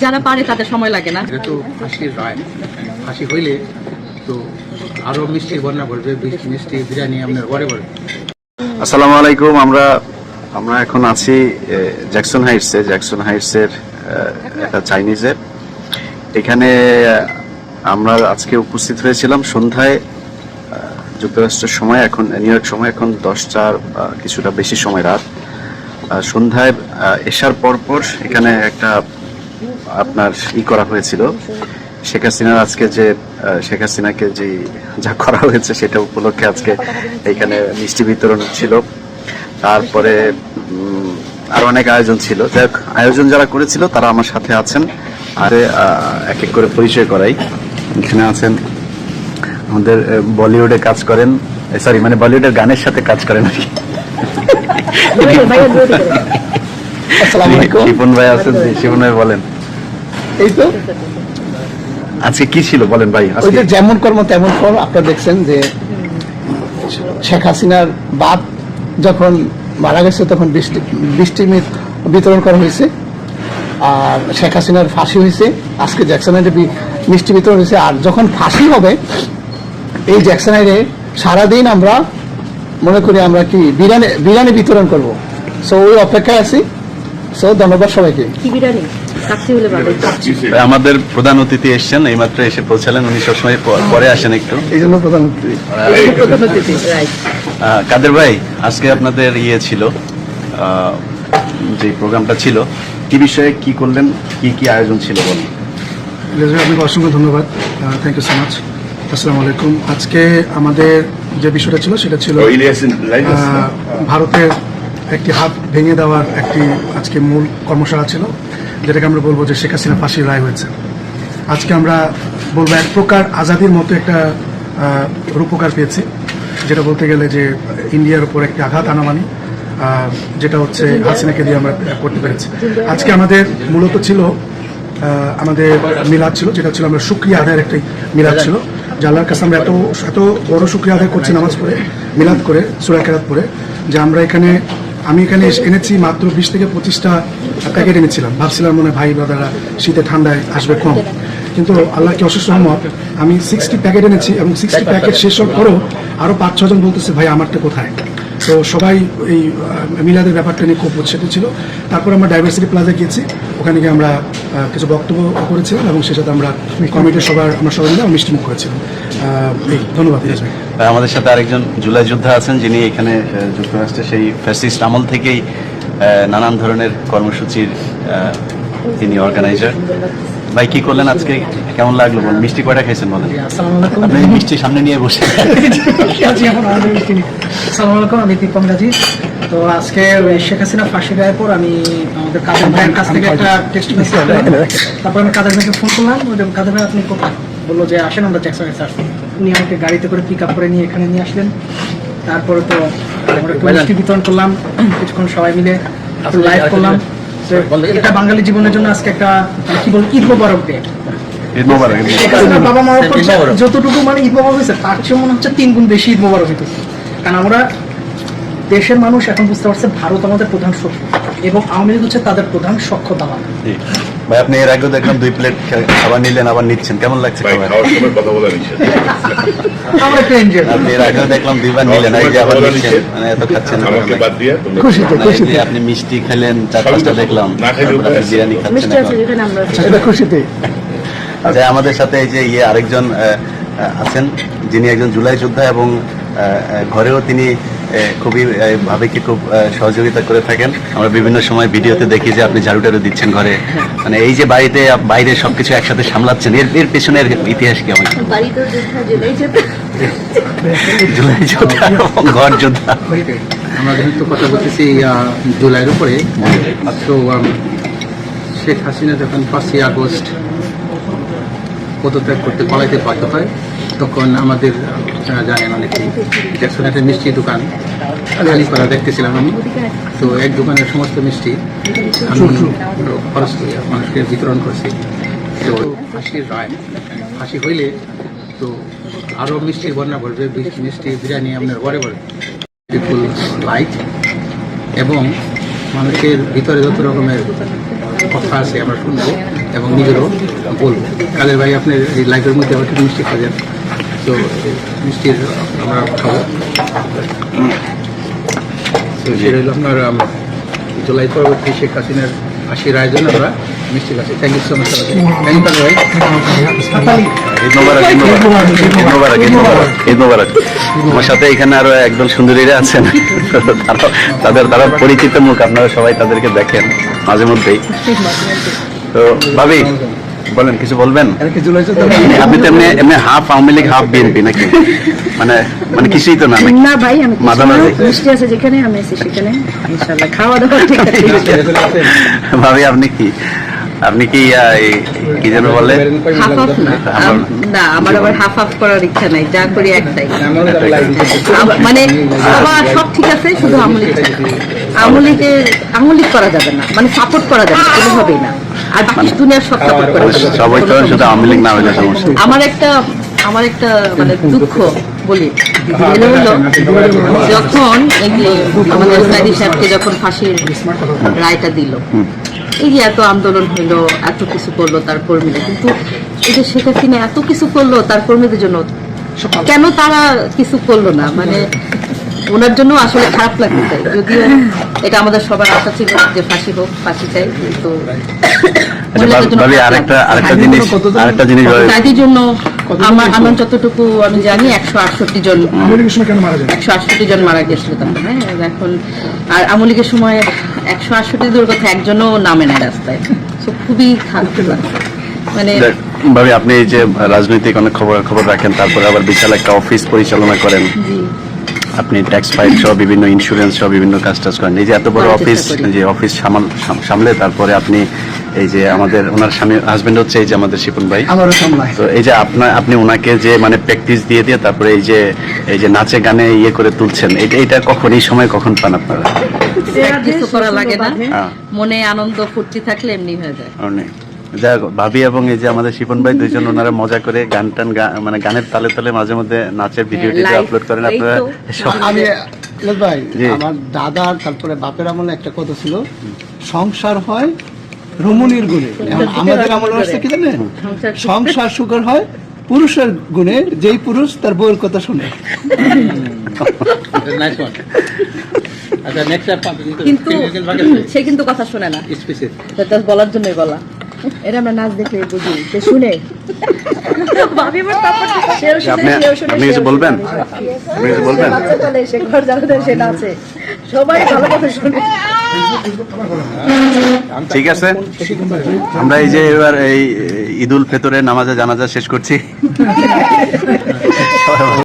যারা পারে তাদের সময় লাগে না। এটা তো ফাঁসির রায়। ফাঁসি হইলে তো আরও মিষ্টির বন্যা করবে বি- মিষ্টি বিরিয়ানি আপনার ঘরে ঘরে। আসসালামু আলাইকুম আমরা আমরা এখন আছি জ্যাকসন হাইটসে। জ্যাকসন হাইটসের একটা চাইনিজের। এখানে আমরা আজকে উপস্থিত হয়েছিলাম সন্ধ্যায় যুক্তরাষ্ট্রের সময় এখন নিউ ইয়র্ক সময় এখন দশটার কিছুটা বেশি সময় রাত। সন্ধ্যায় এসার পরপর এখানে একটা আপনার ই করা হয়েছিল শেখ হাসিনার আজকে যে শেখ হাসিনাকে যে যা করা হয়েছে সেটা উপলক্ষে আজকে এখানে মিষ্টি বিতরণ ছিল তারপরে আরও অনেক আয়োজন ছিল যাই আয়োজন যারা করেছিল তারা আমার সাথে আছেন আরে এক এক করে পরিচয় করাই এখানে আছেন আমাদের বলিউডে কাজ করেন সরি মানে বলিউডের গানের সাথে কাজ করেন আর কি ভাই আছেন জি, শিপন ভাই বলেন এই তো? আজকে কি ছিল? বলেন ভাই ওই আজকে যে যেমন কর্ম তেমন ফল আপনারা দেখছেন যে শেখ হাসিনার বাপ যখন মারা গেছে তখন বৃষ্টি বৃষ্টি বিতরণ করা হয়েছে। আর শেখ হাসিনার ফাঁসি হয়েছে। আজকে জ্যাকসনাইডে বি- মিষ্টি বিতরণ হয়েছে। আর যখন ফাঁসি হবে এই জ্যাকসনাইডে সারাদিন আমরা মনে করি আমরা কি বিরিয়ানি বিরিয়ানি বিতরণ করব। সো ওই অপেক্ষায় আছি। সো ধন্যবাদ সবাইকে। কি বিরিয়ানি? আমাদের প্রধান অতিথি এসেছেন এইমাত্র এসে পৌঁছালেন উনি সবসময় পরে আসেন একটু। এই জন্য প্রধান অতিথি। কাদের ভাই আজকে আপনাদের ইয়ে ছিল যে প্রোগ্রামটা ছিল কি বিষয়ে কি করলেন কি কি আয়োজন ছিল বলুন। আপনাকে অসংখ্য ধন্যবাদ। থ্যাংক ইউ সো মাচ আসসালামু আলাইকুম। আজকে আমাদের যে বিষয়টা ছিল সেটা ছিল ভারতের একটি হাত ভেঙে দেওয়ার একটি আজকে মূল কর্মশালা ছিল। যেটাকে আমরা বলব যে শেখ হাসিনা ফাঁসির রায় হয়েছে। আজকে আমরা বলব এক প্রকার আজাদির মতো একটা রূপকার পেয়েছি, যেটা বলতে গেলে যে ইন্ডিয়ার উপর একটি আঘাত আনামানি যেটা হচ্ছে হাসিনাকে দিয়ে আমরা করতে পেরেছি। আজকে আমাদের মূলত ছিল আমাদের মিলাদ ছিল, যেটা ছিল আমরা শুক্রিয়া আদায়ের একটি মিলাদ ছিল, যে আল্লাহর কাছে আমরা এত এত বড় শুক্রিয়া আদায় করছি নামাজ পড়ে, মিলাদ করে, সুরা কেরাত পড়ে, যে আমরা এখানে আমি এখানে এনেছি মাত্র বিশ থেকে পঁচিশটা প্যাকেট এনেছিলাম। ভাবছিলাম মনে হয় ভাই দাদারা শীতে ঠান্ডায় আসবে কম। কিন্তু আল্লাহ কি অশেষ রহমত আমি সিক্সটি প্যাকেট এনেছি এবং সিক্সটি প্যাকেট শেষ হওয়ার পরেও আরও পাঁচ ছজন বলতেছে ভাই আমারটা কোথায়? তো সবাই এই মিলাদের ব্যাপারটা নিয়ে খুব উৎসাহিত ছিল। তারপর আমরা ডাইভার্সিটি প্লাজা গিয়েছি। ওখানে গিয়ে আমরা কিছু বক্তব্য করেছিলাম এবং সে সাথে আমরা কমিটির সবার আমরা সবাই মিলে মিষ্টি মুখ করেছিলাম। এই ধন্যবাদ আমাদের সাথে আরেকজন জুলাই যোদ্ধা আছেন যিনি এখানে আহ, যুক্তরাষ্ট্রের সেই ফ্যাসিস্ট আমল থেকেই নানান ধরনের কর্মসূচির তিনি অর্গানাইজার ভাই কি করলেন আজকে? কেমন লাগল? বলুন মিষ্টি কয়টা খাইছেন বলেন? আপনি মিষ্টি সামনে নিয়ে বসে। আসসালামু আলাইকুম আমি দীপম রাজি তো আজকে শেখ হাসিনা ফাঁসি দেওয়ার পর আমি আমাদের কাদের ভাইয়ের কাছ থেকে একটা টেক্সট মেসেজ তারপর আমি কাদের ভাইকে ফোন করলাম কাদের ভাই আপনি কোথায় বলল যে আসেন আমরা জ্যাকসন এসে আসছি উনি আমাকে গাড়িতে করে পিক আপ করে নিয়ে এখানে নিয়ে আসলেন। তারপরে তো আমরা মিষ্টি বিতরণ করলাম। কিছুক্ষণ সবাই মিলে লাইভ করলাম। এটা বাঙালি জীবনের জন্য আজকে একটা মানে কি বল ঈদ মোবারক ডে ঈদ মোবারক বাবা মা যতটুকু মানে ঈদ মোবারক হয়েছে তার চেয়ে মনে হচ্ছে তিন গুণ বেশি ঈদ মোবারক হইতেছে। কারণ আমরা দেশের মানুষ এখন বুঝতে পারছে ভারত আমাদের প্রধান শত্রু। এবং আওয়ামী লীগ হচ্ছে তাদের প্রধান সক্ষতা জি। ভাই আপনি এর আগেও দেখলাম দুই প্লেট খাবার নিলেন আবার নিচ্ছেন। কেমন লাগছে খাবার? খাওয়ার সময় কথা বলা নিষেধ। আমরা একটু এনজয় আপনি এর আগেও দেখলাম দুইবার নিলেন এই যে আবার নিচ্ছেন। মানে এত খাচ্ছেন আমাকে বাদ দিয়ে খুশিতে মানে খুশিতে। আপনি মিষ্টি খেলেন চার পাঁচটা দেখলাম। না খেলে উপায় আছে। বিরিয়ানি খাচ্ছেন মিষ্টি আছে এখন। যেখানে আমরা এটা খুশিতে। যে আমাদের সাথে এই যে ইয়ে আরেকজন আছেন যিনি একজন জুলাই যোদ্ধা এবং ঘরেও তিনি খুবই ভাবিকে খুব সহযোগিতা করে থাকেন। আমরা বিভিন্ন সময় ভিডিওতে দেখি যে আপনি ঝাড়ু টাড়ু দিচ্ছেন ঘরে। মানে এই যে বাড়িতে বাইরে সবকিছু একসাথে সামলাচ্ছেন এর এর পেছনের ইতিহাস কি আমার? জেলেই যোদ্ধা। ঘর যোদ্ধা। আমরা যেহেতু কথা বলতেছি আহ, জুলাইয়ের উপরে তো শেখ হাসিনা যখন পাঁচই আগস্ট পদত্যাগ করতে পলাইতে বাধ্য হয় তখন আমাদের আপনারা জানেন অনেকেই জ্যাকসন একটা মিষ্টি দোকান। খালি করা দেখতেছিলাম আমি। তো এক দোকানের সমস্ত মিষ্টি আমি খরচ করি মানুষকে বিতরণ করছি। তো ফাঁসির রায় ফাঁসি হইলে তো আরও মিষ্টির বন্যা করবে মিষ্টি বিরিয়ানি আপনার ঘরে ঘরে বিউটিফুল লাইট এবং মানুষের ভিতরে যত রকমের কথা আছে আমরা শুনব এবং নিজেরও বলব। কালের ভাই আপনি এই লাইফের মধ্যে আবার একটু মিষ্টি খাবেন? তো মিষ্টির আমরা খাব। তো সেটা হলো আপনার জুলাই পরবর্তী শেখ হাসিনার ফাঁসির আয়োজন আমরা মিষ্টি খাচ্ছি। থ্যাংক ইউ সো মাচ আমার সাথে এখানে আরও একদল সুন্দরীরা আছেন। তাদের তারা পরিচিত মুখ, আপনারা সবাই তাদেরকে দেখেন মাঝে মধ্যেই। তো, ভাবি বলেন কিছু বলবেন? আপনি তো এমনি এমনি হাফ আওয়ামী লীগ হাফ বিএনপি নাকি? মানে মানে কিছুই তো না না ভাই আমি মাঝামাঝি। মিষ্টি আছে যেখানে আমি আছি সেখানে। ইনশাল্লাহ খাওয়া দাওয়া ঠিক আছে। ভাবি আপনি কি আপনি কি? কি যেন বলে? না। আমার আবার হাফ হাফ করার ইচ্ছা নাই যা করি একটাই। মানে সব ঠিক আছে শুধু আমলিক আমলিক করা যাবে না মানে সাপোর্ট করা যাবে না কোনোভাবেই না। আর বাকি দুনিয়ার সব সাপোর্ট করা যাবে সবাই তো শুধু আওয়ামী লীগ না হলে সমস্যা আমার একটা আমার একটা মানে দুঃখ বলি। হলো যখন আমাদের সাইদি সাহেবকে যখন ফাঁসির রায়টা দিল এই যে এত আন্দোলন হইল এত কিছু করল তার কর্মীরা কিন্তু এই যে শেখ হাসিনা এত কিছু করল তার কর্মীদের জন্য কেন তারা কিছু করল না? মানে ওনার জন্য আসলে খারাপ লাগতে চাই যদিও এটা আমাদের সবার আশা ছিল যে ফাঁসি হোক ফাঁসি চাই কিন্তু আমার যতটুকু আমি জানি একশো আটষট্টি জন সময় কেন মারা যায়? একশো আটষট্টি জন মারা গেছিল তখন হ্যাঁ? এখন আর আমলিকের সময় একশো আটষট্টি দূর কথা একজনও নামে রাস্তায়। তো খুবই খারাপ মানে ভাবি আপনি এই যে রাজনৈতিক অনেক খবর খবর রাখেন তারপরে আবার বিশাল একটা অফিস পরিচালনা করেন। জি। আপনি ট্যাক্স ফাইল সহ বিভিন্ন ইন্স্যুরেন্স সহ বিভিন্ন কাজ টাজ করেন। এই যে এত বড় অফিস যে অফিস সামাল সামলে তারপরে আপনি এই যে আমাদের ওনার স্বামী হাজবেন্ড হচ্ছে এই যে আমাদের শিপন ভাই। আমারও সামলায় তো এই যে আপনার আপনি ওনাকে যে মানে প্র্যাকটিস দিয়ে দিয়ে তারপরে এই যে এই যে নাচে গানে ইয়ে করে তুলছেন এটা এটা কখন এই সময় কখন পান আপনারা? কিছু করা লাগে না। হ্যাঁ। মনে আনন্দ ফুর্তি থাকলে এমনি হয়ে যায়। হোক, ভাবি এবং এই যে আমাদের শিপন ভাই দুইজন ওনারা মজা করে গান টান মানে গানের তালে তালে মাঝে মধ্যে নাচের ভিডিও টিডিও আপলোড করেন আপনারা। আমি ভাই আমার দাদার তারপরে বাপের আমলে একটা কথা ছিল সংসার হয় রমণীর গুণে। আমাদের আমল আসছে কি জানেন? সংসার সুখের হয় পুরুষের গুণে যেই পুরুষ তার বউয়ের কথা শুনে। নাইস ওয়ান আচ্ছা নেক্সট কিন্তু সে কিন্তু কথা শোনে না। বলার জন্যই বলা এটা আমরা নাচ দেখলে বুঝি। সে শুনে? ভাবি আমার তারপর সেও শুনে আপনি সেও শুনে আপনি কিছু বলবেন? আপনি কিছু বলবেন? সে ঘর জ্বালাতে সে নাচে সবাই ভালো কথা শুনে। ঠিক আছে। আমরা এই যে এবার এই ঈদুল ফেতরের নামাজে জানাজা শেষ করছি।